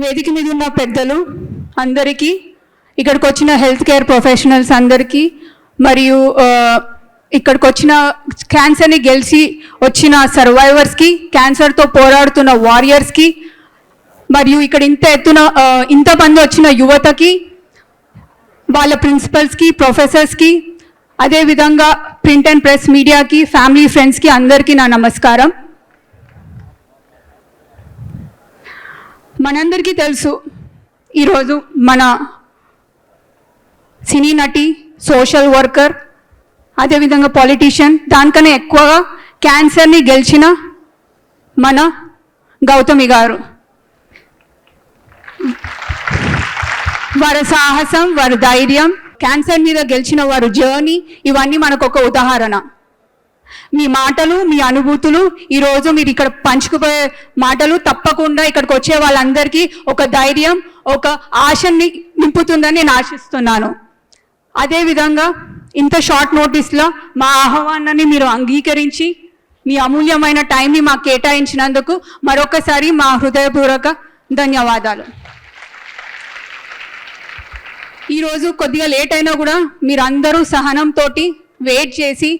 వేదిక మీద ఉన్న పెద్దలు అందరికీ ఇక్కడికి వచ్చిన హెల్త్ కేర్ ప్రొఫెషనల్స్ అందరికీ మరియు ఇక్కడికి వచ్చిన క్యాన్సర్ని గెలిచి వచ్చిన సర్వైవర్స్కి క్యాన్సర్తో పోరాడుతున్న వారియర్స్కి మరియు ఇక్కడ ఇంత ఎత్తున ఇంతమంది వచ్చిన యువతకి వాళ్ళ ప్రిన్సిపల్స్కి ప్రొఫెసర్స్కి అదేవిధంగా ప్రింట్ అండ్ ప్రెస్ మీడియాకి ఫ్యామిలీ ఫ్రెండ్స్కి అందరికీ నా నమస్కారం. మనందరికీ తెలుసు ఈరోజు మన సినీ నటి సోషల్ వర్కర్ అదేవిధంగా పాలిటీషియన్ దానికన్నా ఎక్కువగా క్యాన్సర్ని గెలిచిన మన గౌతమి గారు. వారి సాహసం వారి ధైర్యం క్యాన్సర్ మీద గెలిచిన వారి జర్నీ ఇవన్నీ మనకు ఒక ఉదాహరణ. మీ మాటలు మీ అనుభూతులు ఈరోజు మీరు ఇక్కడ పంచుకుపోయే మాటలు తప్పకుండా ఇక్కడికి వచ్చే వాళ్ళందరికీ ఒక ధైర్యం ఒక ఆశని నింపుతుందని నేను ఆశిస్తున్నాను. అదేవిధంగా ఇంత షార్ట్ నోటీస్లో మా ఆహ్వానాన్ని మీరు అంగీకరించి మీ అమూల్యమైన టైంని మాకు కేటాయించినందుకు మరొకసారి మా హృదయపూర్వక ధన్యవాదాలు. ఈరోజు కొద్దిగా లేట్ అయినా కూడా మీరందరూ సహనంతో వెయిట్ చేసి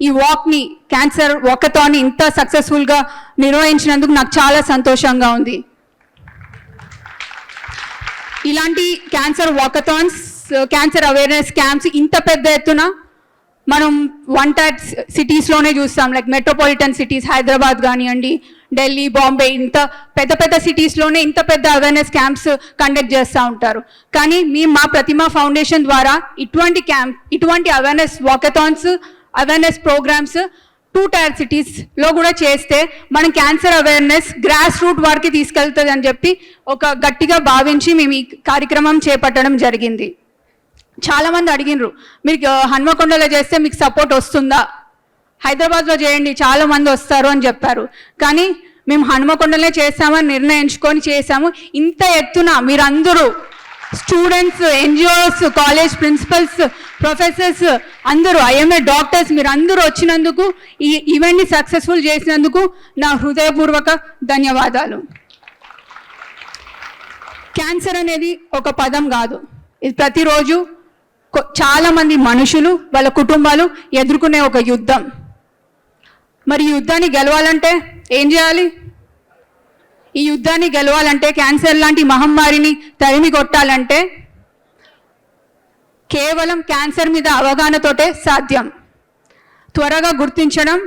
ఈ వాక్ని క్యాన్సర్ వాకథాన్ని ఇంత సక్సెస్ఫుల్గా నిర్వహించినందుకు నాకు చాలా సంతోషంగా ఉంది. ఇలాంటి cancer walkathons cancer awareness camps ఇంత పెద్ద ఎత్తున మనం వన్ టైప్ సిటీస్లోనే చూస్తాం. లైక్ మెట్రోపాలిటన్ సిటీస్ హైదరాబాద్ కానివ్వండి ఢిల్లీ బాంబే ఇంత పెద్ద పెద్ద సిటీస్లోనే ఇంత పెద్ద అవేర్నెస్ క్యాంప్స్ కండక్ట్ చేస్తూ ఉంటారు. కానీ మేము మా ప్రతిమ ఫౌండేషన్ ద్వారా ఇటువంటి క్యాంప్ ఇటువంటి awareness walkathons awareness programmes two tier సిటీస్లో కూడా చేస్తే మనం క్యాన్సర్ అవేర్నెస్ గ్రాస్ రూట్ వారికి తీసుకెళ్తుంది అని చెప్పి ఒక గట్టిగా భావించి మేము ఈ కార్యక్రమం చేపట్టడం జరిగింది. చాలామంది అడిగినరు మీకు హన్మకొండలో చేస్తే మీకు సపోర్ట్ వస్తుందా? హైదరాబాద్లో చేయండి చాలా మంది వస్తారు అని చెప్పారు. కానీ మేము హనుమకొండలే చేస్తామని నిర్ణయించుకొని చేశాము. ఇంత ఎత్తున మీరందరూ students NGOs college principals professors అందరూ ఐఎంఏ డాక్టర్స్ మీరు అందరూ వచ్చినందుకు ఈ ఈవెంట్ని సక్సెస్ఫుల్ చేసినందుకు నా హృదయపూర్వక ధన్యవాదాలు. క్యాన్సర్ అనేది ఒక పదం కాదు. ఇది ప్రతిరోజు చాలామంది మనుషులు వాళ్ళ కుటుంబాలు ఎదుర్కొనే ఒక యుద్ధం. మరి యుద్ధాన్ని గెలవాలంటే ఏం చేయాలి? ఈ యుద్ధాన్ని గెలవాలంటే క్యాన్సర్ లాంటి మహమ్మారిని తరిమి కొట్టాలంటే కేవలం క్యాన్సర్ మీద అవగాహనతోటే సాధ్యం. త్వరగా గుర్తించడం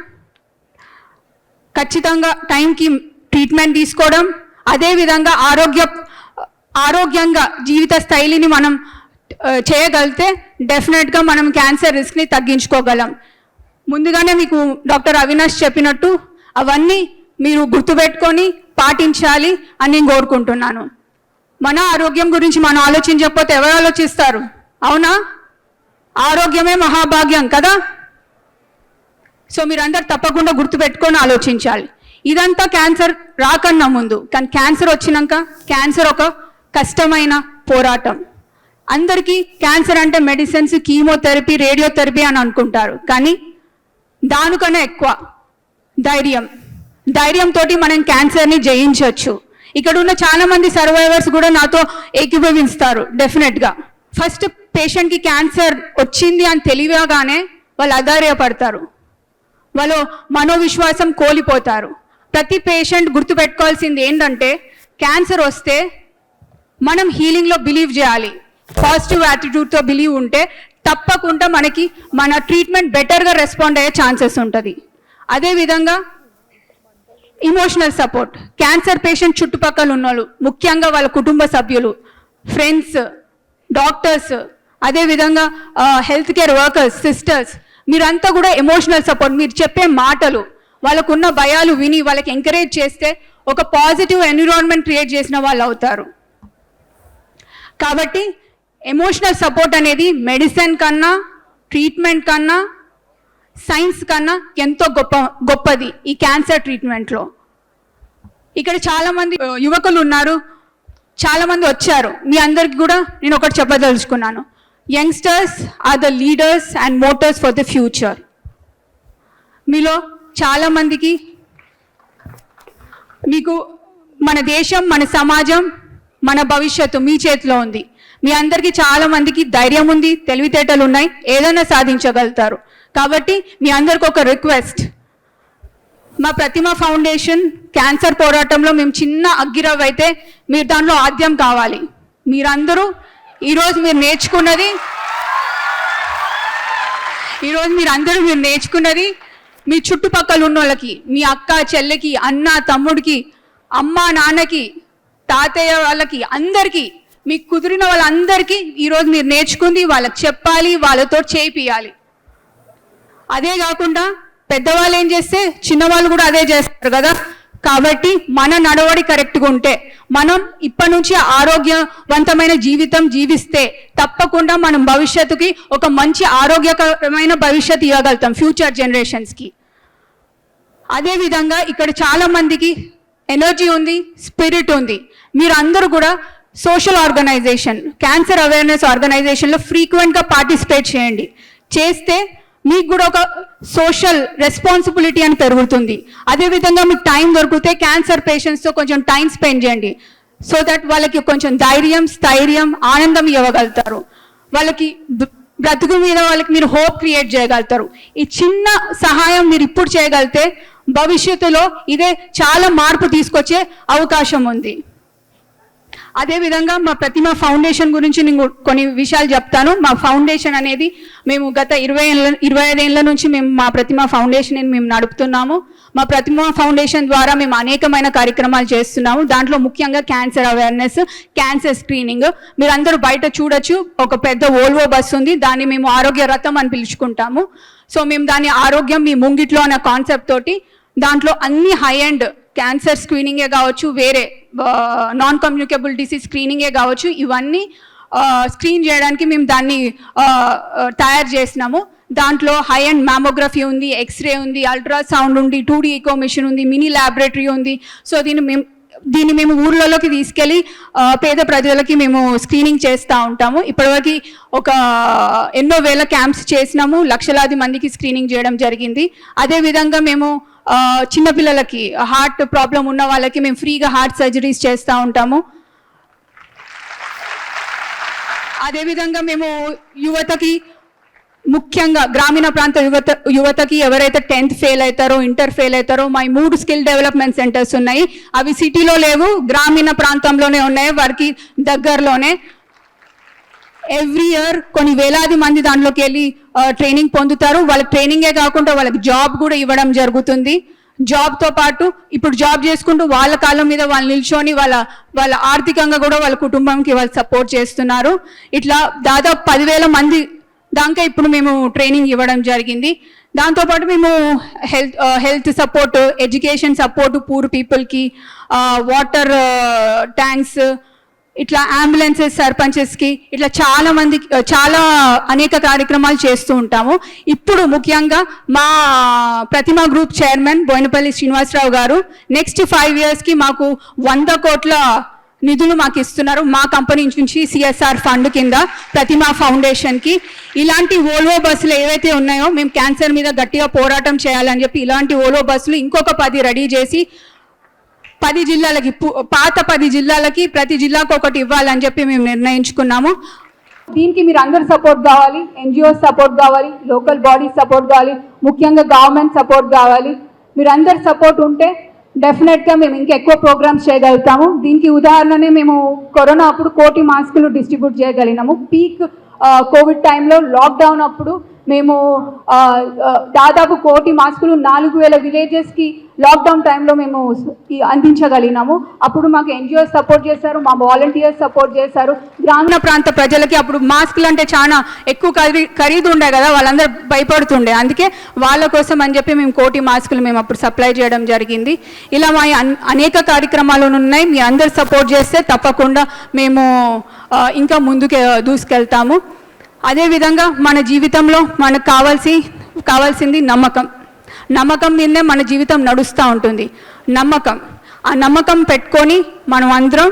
ఖచ్చితంగా టైంకి ట్రీట్మెంట్ తీసుకోవడం అదేవిధంగా ఆరోగ్య ఆరోగ్యంగా జీవిత శైలిని మనం చేయగలిగితే డెఫినెట్గా మనం క్యాన్సర్ రిస్క్ని తగ్గించుకోగలం. ముందుగానే మీకు డాక్టర్ అవినాష్ చెప్పినట్టు అవన్నీ మీరు గుర్తుపెట్టుకొని పాటించాలి అని నేను కోరుకుంటున్నాను. మన ఆరోగ్యం గురించి మనం ఆలోచించకపోతే ఎవరు ఆలోచిస్తారు? అవునా? ఆరోగ్యమే మహాభాగ్యం కదా? సో మీరందరు తప్పకుండా గుర్తుపెట్టుకొని ఆలోచించాలి. ఇదంతా క్యాన్సర్ రాకన్నా ముందు. కానీ క్యాన్సర్ వచ్చినాక క్యాన్సర్ ఒక కష్టమైన పోరాటం. అందరికీ క్యాన్సర్ అంటే మెడిసిన్స్ కీమోథెరపీ రేడియోథెరపీ అని అనుకుంటారు. కానీ దానికన్నా ఎక్కువ ధైర్యం. ధైర్యంతో మనం క్యాన్సర్ని జయించవచ్చు ఇక్కడ ఉన్న చాలా మంది సర్వైవర్స్ కూడా నాతో ఏకీభవిస్తారు డెఫినెట్గా. ఫస్ట్ పేషెంట్కి క్యాన్సర్ వచ్చింది అని తెలియగానే వాళ్ళు అధైర్యపడతారు. వాళ్ళు మనోవిశ్వాసం కోల్పోతారు. ప్రతి పేషెంట్ గుర్తుపెట్టుకోవాల్సింది ఏంటంటే క్యాన్సర్ వస్తే మనం హీలింగ్లో బిలీవ్ చేయాలి. పాజిటివ్ యాటిట్యూడ్తో బిలీవ్ ఉంటే తప్పకుండా మనకి మన ట్రీట్మెంట్ బెటర్గా రెస్పాండ్ అయ్యే ఛాన్సెస్ ఉంటుంది. అదేవిధంగా ఇమోషనల్ సపోర్ట్ క్యాన్సర్ పేషెంట్ చుట్టుపక్కల ఉన్నోళ్ళు ముఖ్యంగా వాళ్ళ కుటుంబ సభ్యులు ఫ్రెండ్స్ డాక్టర్స్ అదేవిధంగా హెల్త్ కేర్ వర్కర్స్ సిస్టర్స్ మీరంతా కూడా ఎమోషనల్ సపోర్ట్ మీరు చెప్పే మాటలు వాళ్ళకున్న భయాలు విని వాళ్ళకి ఎంకరేజ్ చేస్తే ఒక పాజిటివ్ ఎన్విరాన్మెంట్ క్రియేట్ చేసిన వాళ్ళు అవుతారు. కాబట్టి ఎమోషనల్ సపోర్ట్ అనేది మెడిసిన్ కన్నా ట్రీట్మెంట్ కన్నా సైన్స్ కన్నా ఎంతో గొప్ప గొప్పది ఈ క్యాన్సర్ ట్రీట్మెంట్లో ఇక్కడ చాలామంది యువకులు ఉన్నారు. చాలామంది వచ్చారు. మీ అందరికి కూడా నేను ఒకటి చెప్పదలుచుకున్నాను. Youngsters are the leaders and motors for the future మీలో చాలామందికి మీకు మన దేశం మన సమాజం మన భవిష్యత్తు మీ చేతిలో ఉంది. మీ అందరికీ చాలా మందికి ధైర్యం ఉంది తెలివితేటలు ఉన్నాయి ఏదైనా సాధించగలుగుతారు. కాబట్టి మీ అందరికి ఒక రిక్వెస్ట్ మా ప్రతిమ ఫౌండేషన్ క్యాన్సర్ పోరాటంలో మేము చిన్న అగ్గిరవ్ అయితే మీరు దాంట్లో ఆద్యం కావాలి. మీరందరూ ఈరోజు మీరు నేర్చుకున్నది ఈరోజు మీరు అందరూ మీరు నేర్చుకున్నది మీ చుట్టుపక్కల ఉన్న వాళ్ళకి మీ అక్క చెల్లెకి అన్న తమ్ముడికి అమ్మ నాన్నకి తాతయ్య వాళ్ళకి అందరికీ మీకు కుదిరిన వాళ్ళందరికీ ఈరోజు మీరు నేర్చుకుంది వాళ్ళకి చెప్పాలి వాళ్ళతో చేపియాలి. అదే కాకుండా పెద్దవాళ్ళు ఏం చేస్తే చిన్నవాళ్ళు కూడా అదే చేస్తారు కదా. కాబట్టి మన నడవడి కరెక్ట్గా ఉంటే మనం ఇప్పటి నుంచి ఆరోగ్యవంతమైన జీవితం జీవిస్తే తప్పకుండా మనం భవిష్యత్తుకి ఒక మంచి ఆరోగ్యకరమైన భవిష్యత్తు ఇవ్వగలుగుతాం ఫ్యూచర్ జనరేషన్స్కి అదేవిధంగా ఇక్కడ చాలా మందికి ఎనర్జీ ఉంది స్పిరిట్ ఉంది. మీరు అందరూ కూడా సోషల్ ఆర్గనైజేషన్ క్యాన్సర్ అవేర్నెస్ ఆర్గనైజేషన్లో ఫ్రీక్వెంట్గా పార్టిసిపేట్ చేయండి. చేస్తే మీకు కూడా ఒక సోషల్ రెస్పాన్సిబిలిటీ అని పెరుగుతుంది. అదేవిధంగా మీకు టైం దొరికితే క్యాన్సర్ పేషెంట్స్తో కొంచెం టైం స్పెండ్ చేయండి. సో దట్ వాళ్ళకి కొంచెం ధైర్యం స్థైర్యం ఆనందం ఇవ్వగలుగుతారు. వాళ్ళకి బ్రతుకు మీద వాళ్ళకి మీరు హోప్ క్రియేట్ చేయగలుగుతారు. ఈ చిన్న సహాయం మీరు ఇప్పుడు చేయగలిగితే భవిష్యత్తులో ఇదే చాలా మార్పు తీసుకొచ్చే అవకాశం ఉంది. అదేవిధంగా మా ప్రతిమ ఫౌండేషన్ గురించి నేను కొన్ని విషయాలు చెప్తాను. మా ఫౌండేషన్ అనేది మేము గత ఇరవై ఏళ్ళ ఇరవై ఐదేళ్ళ నుంచి మేము మా ప్రతిమ ఫౌండేషన్ మేము నడుపుతున్నాము. మా ప్రతిమ ఫౌండేషన్ ద్వారా మేము అనేకమైన కార్యక్రమాలు చేస్తున్నాము. దాంట్లో ముఖ్యంగా క్యాన్సర్ అవేర్నెస్ క్యాన్సర్ స్క్రీనింగ్. మీరందరూ బయట చూడొచ్చు ఒక పెద్ద ఓల్వో బస్ ఉంది. దాన్ని మేము ఆరోగ్య రథం అని పిలుచుకుంటాము. సో మేము దాని ఆరోగ్యం మీ ముంగిట్లో అనే కాన్సెప్ట్ తోటి దాంట్లో అన్ని హై అండ్ క్యాన్సర్ స్క్రీనింగే కావచ్చు వేరే నాన్ కమ్యూనికేబుల్ డిసీజ్ స్క్రీనింగే కావచ్చు ఇవన్నీ స్క్రీన్ చేయడానికి మేము దాన్ని తయారు చేసినాము. దాంట్లో హై అండ్ మ్యామోగ్రఫీ ఉంది ఎక్స్రే ఉంది అల్ట్రాసౌండ్ ఉంది టూ డీ ఈకో మిషన్ ఉంది మినీ ల్యాబొరేటరీ ఉంది. సో దీన్ని మేము దీన్ని మేము ఊర్లలోకి తీసుకెళ్ళి పేద ప్రజలకి మేము స్క్రీనింగ్ చేస్తూ ఉంటాము. ఇప్పటివరకు ఒక ఎన్నో వేల క్యాంప్స్ చేసినాము లక్షలాది మందికి స్క్రీనింగ్ చేయడం జరిగింది. అదేవిధంగా మేము చిన్నపిల్లలకి హార్ట్ ప్రాబ్లం ఉన్న వాళ్ళకి మేము ఫ్రీగా హార్ట్ సర్జరీస్ చేస్తూ ఉంటాము. అదేవిధంగా మేము యువతకి ముఖ్యంగా గ్రామీణ ప్రాంత యువత యువతకి ఎవరైతే టెన్త్ ఫెయిల్ అవుతారో ఇంటర్ ఫెయిల్ అవుతారో మా మూడు స్కిల్ డెవలప్మెంట్ సెంటర్స్ ఉన్నాయి. అవి సిటీలో లేవు గ్రామీణ ప్రాంతంలోనే ఉన్నాయి వారికి దగ్గరలోనే. ఎవ్రీ ఇయర్ కొన్ని వేలాది మంది దాంట్లోకి వెళ్ళి ట్రైనింగ్ పొందుతారు. వాళ్ళకి ట్రైనింగే కాకుండా వాళ్ళకి జాబ్ కూడా ఇవ్వడం జరుగుతుంది. జాబ్తో పాటు ఇప్పుడు జాబ్ చేసుకుంటూ వాళ్ళ కాళ్ళ మీద వాళ్ళు నిల్చొని వాళ్ళ వాళ్ళ ఆర్థికంగా కూడా వాళ్ళ కుటుంబంకి వాళ్ళు సపోర్ట్ చేస్తున్నారు. ఇట్లా దాదాపు పదివేల మంది దాకా ఇప్పుడు మేము ట్రైనింగ్ ఇవ్వడం జరిగింది. దాంతోపాటు మేము health health support education support poor పీపుల్కి వాటర్ ట్యాంక్స్ ఇట్లా అంబులెన్సెస్ సర్పంచెస్కి ఇట్లా చాలా మంది చాలా అనేక కార్యక్రమాలు చేస్తూ ఉంటాము. ఇప్పుడు ముఖ్యంగా మా ప్రతిమ గ్రూప్ చైర్మన్ బోయినపల్లి శ్రీనివాసరావు గారు నెక్స్ట్ ఫైవ్ ఇయర్స్కి మాకు వంద కోట్ల నిధులు మాకు ఇస్తున్నారు. మా కంపెనీ నుంచి సిఎస్ఆర్ ఫండ్ కింద ప్రతిమ ఫౌండేషన్కి. ఇలాంటి ఓల్వో బస్సులు ఏవైతే ఉన్నాయో మేము క్యాన్సర్ మీద గట్టిగా పోరాటం చేయాలని చెప్పి ఇలాంటి ఓల్వో బస్సులు ఇంకొక పది రెడీ చేసి పది జిల్లాలకి పాత పది జిల్లాలకి ప్రతి జిల్లాకు ఒకటి ఇవ్వాలని చెప్పి మేము నిర్ణయించుకున్నాము. దీనికి మీరు అందరు సపోర్ట్ కావాలి ఎన్జిఓ సపోర్ట్ కావాలి లోకల్ బాడీ సపోర్ట్ కావాలి ముఖ్యంగా గవర్నమెంట్ సపోర్ట్ కావాలి. మీరు అందరు సపోర్ట్ ఉంటే డెఫినెట్గా మేము ఇంకా ఎక్కువ ప్రోగ్రామ్స్ చేయగలుగుతాము. దీనికి ఉదాహరణనే మేము కరోనా అప్పుడు కోటి మాస్కులు డిస్ట్రిబ్యూట్ చేయగలిగినాము. పీక్ కోవిడ్ టైంలో లాక్డౌన్ అప్పుడు మేము దాదాపు కోటి మాస్కులు నాలుగు వేల విలేజెస్కి లాక్డౌన్ టైంలో మేము అందించగలిగినాము. అప్పుడు మాకు ఎన్జిఓస్ సపోర్ట్ చేశారు మా వాలంటీర్స్ సపోర్ట్ చేశారు. గ్రామీణ ప్రాంత ప్రజలకి అప్పుడు మాస్కులు అంటే చాలా ఎక్కువ ఖరీ ఖరీదు ఉండే కదా వాళ్ళందరూ భయపడుతుండే. అందుకే వాళ్ళ కోసం అని చెప్పి మేము కోటి మాస్కులు మేము అప్పుడు సప్లై చేయడం జరిగింది. ఇలా మా అన్- అనేక కార్యక్రమాలు ఉన్నాయి. మీ అందరు సపోర్ట్ చేస్తే తప్పకుండా మేము ఇంకా ముందుకు దూసుకెళ్తాము. అదేవిధంగా మన జీవితంలో మనకు కావాల్సి కావాల్సింది నమ్మకం. నమ్మకం మీదనే మన జీవితం నడుస్తూ ఉంటుంది. నమ్మకం. ఆ నమ్మకం పెట్టుకొని మనం అందరం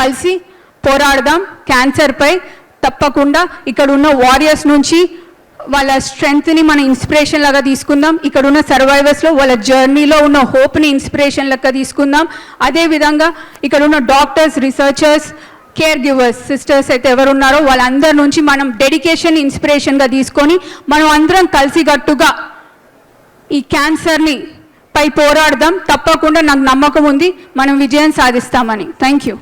కలిసి పోరాడదాం. క్యాన్సర్పై తప్పకుండా ఇక్కడ ఉన్న వారియర్స్ నుంచి వాళ్ళ స్ట్రెంగ్త్ని మన ఇన్స్పిరేషన్ లాగా తీసుకుందాం. ఇక్కడ ఉన్న సర్వైవర్స్లో వాళ్ళ జర్నీలో ఉన్న హోప్ని ఇన్స్పిరేషన్ లెక్క తీసుకుందాం. అదేవిధంగా ఇక్కడ ఉన్న doctors researchers caregivers sisters అయితే ఎవరు ఉన్నారో వాళ్ళందరి నుంచి మనం డెడికేషన్ ఇన్స్పిరేషన్గా తీసుకొని మనం అందరం కలిసికట్టుగా ఈ క్యాన్సర్ని పై పోరాడదాం. తప్పకుండా నాకు నమ్మకం ఉంది. మనం విజయం సాధిస్తామని. Thank you